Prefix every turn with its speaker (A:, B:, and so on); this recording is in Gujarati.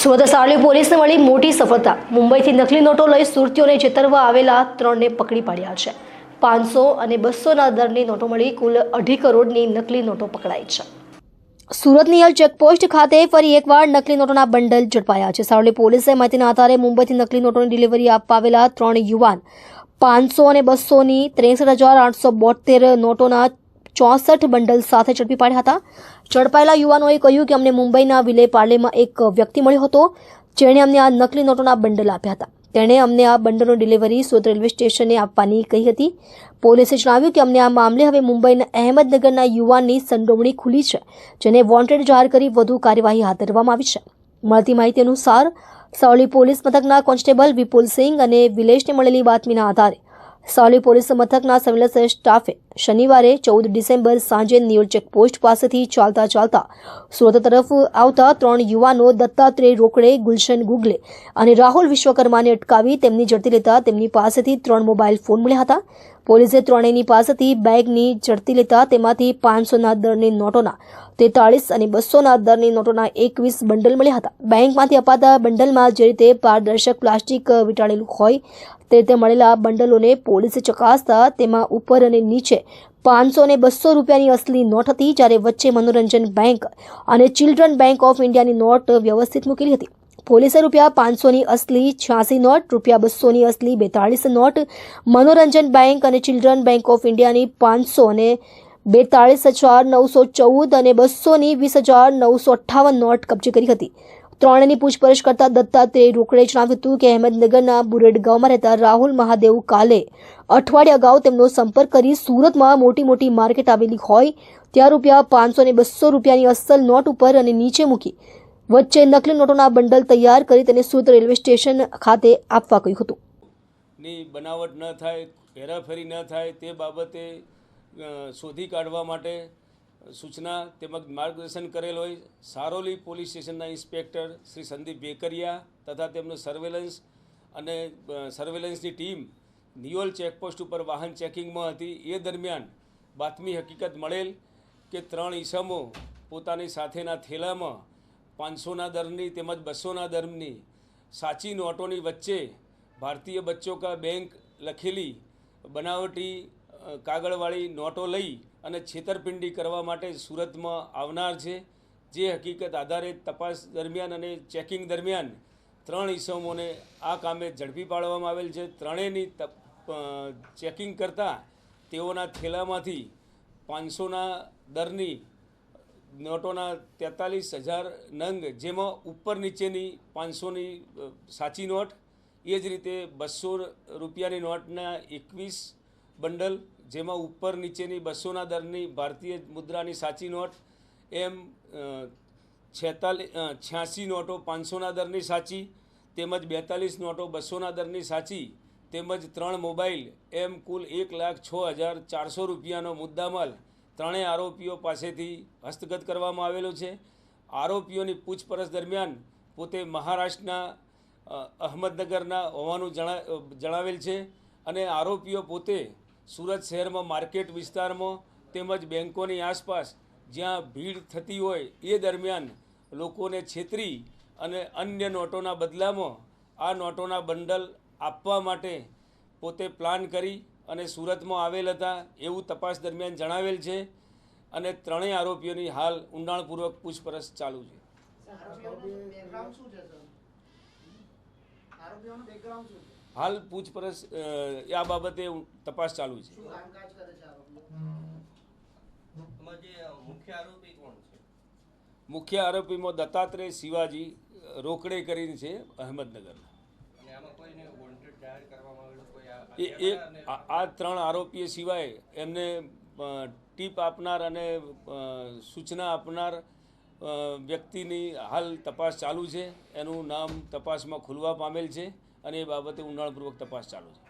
A: સુરત સાવલી પોલીસને મળી મોટી સફળતા. મુંબઈથી નકલી નોટો લઈ સુરતીઓને છેતરવા આવેલા ત્રણને પકડી પાડ્યા છે. પાંચસો અને બસોના દરની નોટો મળી કુલ અઢી કરોડની નકલી નોટો પકડાઈ છે. સુરતની હાલ ચેકપોસ્ટ ખાતે ફરી એકવાર નકલી નોટોના બંડલ ઝડપાયા છે. સાવલી પોલીસે માહિતીના આધારે મુંબઈથી નકલી નોટોની ડિલિવરી આપવા આવેલા ત્રણ યુવાન પાંચસો અને બસોની ત્રેસઠ હજાર આઠસો બોતેર નોટોના ચોસઠ બંડલ સાથે ઝડપી પાડ્યા હતા. ઝડપાયેલા યુવાનોએ કહ્યું કે અમને મુંબઈના વિલે પાર્લેમાં એક વ્યક્તિ મળ્યો હતો. જેણે અમને આ નકલી નોટોના બંડલ આપ્યા હતા. તેણે અમને આ બંડલનો ડિલિવરી સુરત રેલવે સ્ટેશને આપવાની કહી હતી. પોલીસે જણાવ્યું કે અમને આ મામલે હવે મુંબઈના અહેમદનગરના યુવાનની સંડોવણી ખુલી છે, જેને વોન્ટેડ જાહેર કરી વધુ કાર્યવાહી હાથ ધરવામાં આવી છે. મળતી માહિતી અનુસાર, સાવલી પોલીસ મથકના કોન્સ્ટેબલ વિપુલ સિંઘ અને વિલેશને મળેલી બાતમીના આધારે સાવલી પોલીસ મથકના સંલગ્ન સ્ટાફે શનિવારે ચૌદ ડિસેમ્બર સાંજે નિયોલ ચેકપોસ્ટ પાસેથી ચાલતા ચાલતા સુરત તરફ આવતા ત્રણ યુવાનો દત્તાત્રેય રોકડે, ગુલશન ગુગલે અને રાહુલ વિશ્વકર્માને અટકાવી તેમની ઝડપી લેતા તેમની પાસેથી ત્રણ મોબાઈલ ફોન મળ્યા હતા. પોલીસે ત્રણેયની પાસેથી બેગની ઝડપી લેતા તેમાંથી પાંચસોના દરની નોટોના તેતાળીસ અને બસોના દરની નોટોના એકવીસ બંડલ મળ્યા હતા. બેંકમાંથી અપાતા બંડલમાં જે રીતે પારદર્શક પ્લાસ્ટિક વીંટાળેલું હોય તે રીતે મળેલા બંડલોને પોલીસે ચકાસતા તેમાં ઉપર અને નીચે પાંચસો અને બસો રૂપિયાની અસલી નોટ હતી જ્યારે વચ્ચે મનોરંજન બેંક અને ચિલ્ડ્રન બેંક ઓફ ઇન્ડિયાની નોટ વ્યવસ્થિત મૂકેલી હતી. પોલીસે રૂપિયા પાંચસોની અસલી છ્યાસી નોટ, રૂપિયા બસોની અસલી બેતાળીસ નોટ, મનોરંજન બેંક અને ચિલ્ડ્રન બેંક ઓફ ઇન્ડિયાની પાંચસો અને બેતાળીસ હજાર નવસો ચૌદ અને બસોની વીસ હજાર નવસો અઠ્ઠાવન નોટ કબજે કરી હતી. ત્રણેયની પૂછપરછ કરતા દત્તાત્રેય રોકડે જણાવ્યું હતું કે અહેમદનગરના બુરેડ ગામમાં રહેતા રાહુલ મહાદેવ કાલે અઠવાડિયા અગાઉ તેમનો સંપર્ક કરી સુરતમાં મોટી મોટી માર્કેટ આવેલી હોય ત્યાં રૂપિયા પાંચસો અને બસો રૂપિયાની અસલ નોટ ઉપર અને નીચે મૂકી વચ્ચે નકલી નોટોના બંડલ તૈયાર કરી તેને સુરત રેલવે સ્ટેશન ખાતે આપવા કહ્યું હતું.
B: ની બનાવટ ન થાય, હેરાફેરી ન થાય તે બાબતે શોધી કાઢવા માટે સૂચના તેમજ માર્ગદર્શન કરેલ હોય, સારોલી પોલીસ સ્ટેશનના ઇન્સ્પેક્ટર શ્રી સંદીપ બેકરિયા તથા તેમનો સર્વેલન્સ અને સર્વેલન્સની ટીમ નિયોલ ચેકપોસ્ટ ઉપર વાહન ચેકિંગમાં હતી. એ દરમિયાન બાતમી હકીકત મળેલ કે ત્રણ ઈસમો પોતાની સાથેના થેલામાં પાંચસોના દરની તેમજ બસોના દરની સાચી નોટોની વચ્ચે ભારતીય બચ્ચો કા બેંક લખેલી બનાવટી કાગળવાળી નોટો લઈ અને છેતરપિંડી કરવા માટે સુરતમાં આવનાર છે. જે હકીકત આધારે તપાસ દરમિયાન અને ચેકિંગ દરમિયાન ત્રણ ઈસમોને આ કામે ઝડપી પાડવામાં આવેલ છે. ત્રણેયની ચેકિંગ કરતાં તેઓના થેલામાંથી પાંચસોના દરની નોટોના તેતાલીસ હજાર નંગ, જેમાં ઉપર નીચેની પાંચસોની સાચી નોટ, એ જ રીતે બસો રૂપિયાની નોટના એકવીસ બંડલ જેમાં ઉપર નીચેની બસોના દરની ભારતીય મુદ્રાની સાચી નોટ, એમ છેતાલીસ છ્યાસી નોટો પાંચસોના દરની સાચી, તેમજ બેતાલીસ નોટો બસોના દરની સાચી, તેમજ ત્રણ મોબાઈલ, એમ કુલ એક લાખ છ હજાર ચારસો રૂપિયાનો મુદ્દામાલ ત્રણેય આરોપીઓ પાસેથી હસ્તગત કરવામાં આવેલો છે. આરોપીઓની પૂછપરછ દરમિયાન પોતે મહારાષ્ટ્રના અહમદનગરના હોવાનું જણા જણાવેલ છે અને આરોપીઓ પોતે સુરત શહેરમાં માર્કેટ વિસ્તારમાં તેમજ બેંકોની આસપાસ જ્યાં ભીડ થતી હોય એ દરમિયાન લોકોને છેતરી અને અન્ય નોટોના બદલામાં આ નોટોના બંડલ આપવા માટે પોતે પ્લાન કરી અને સુરતમાં આવેલ હતા એવું તપાસ દરમિયાન જણાવેલ છે અને ત્રણેય આરોપીઓની હાલ ઊંડાણપૂર્વક પૂછપરછ ચાલુ છે.
C: આરોપીઓનું બેકગ્રાઉન્ડ શું છે સર આરોપીઓનું બેકગ્રાઉન્ડ શું છે?
B: હાલ પૂછપરછ એ આ બાબતે તપાસ ચાલુ છે.
D: મુખ્ય આરોપી કોણ છે?
B: મુખ્ય આરોપીમાં દત્તાત્રેય શિવાજી રોકડે કરીને છે અહમદનગરના.
D: અને આમાં કોઈને વોન્ટેડ જાહેર કરવામાં આવેલું કોઈ આ
B: એ આ આ ત્રણ આરોપીઓ સિવાય એમને ટીપ આપનાર અને સૂચના આપનાર વ્યક્તિની હાલ તપાસ ચાલુ છે. એનું નામ તપાસમાં ખુલવા પામેલ છે. અને એ બાબતે ઊંડાણપૂર્વક તપાસ ચાલુ છે.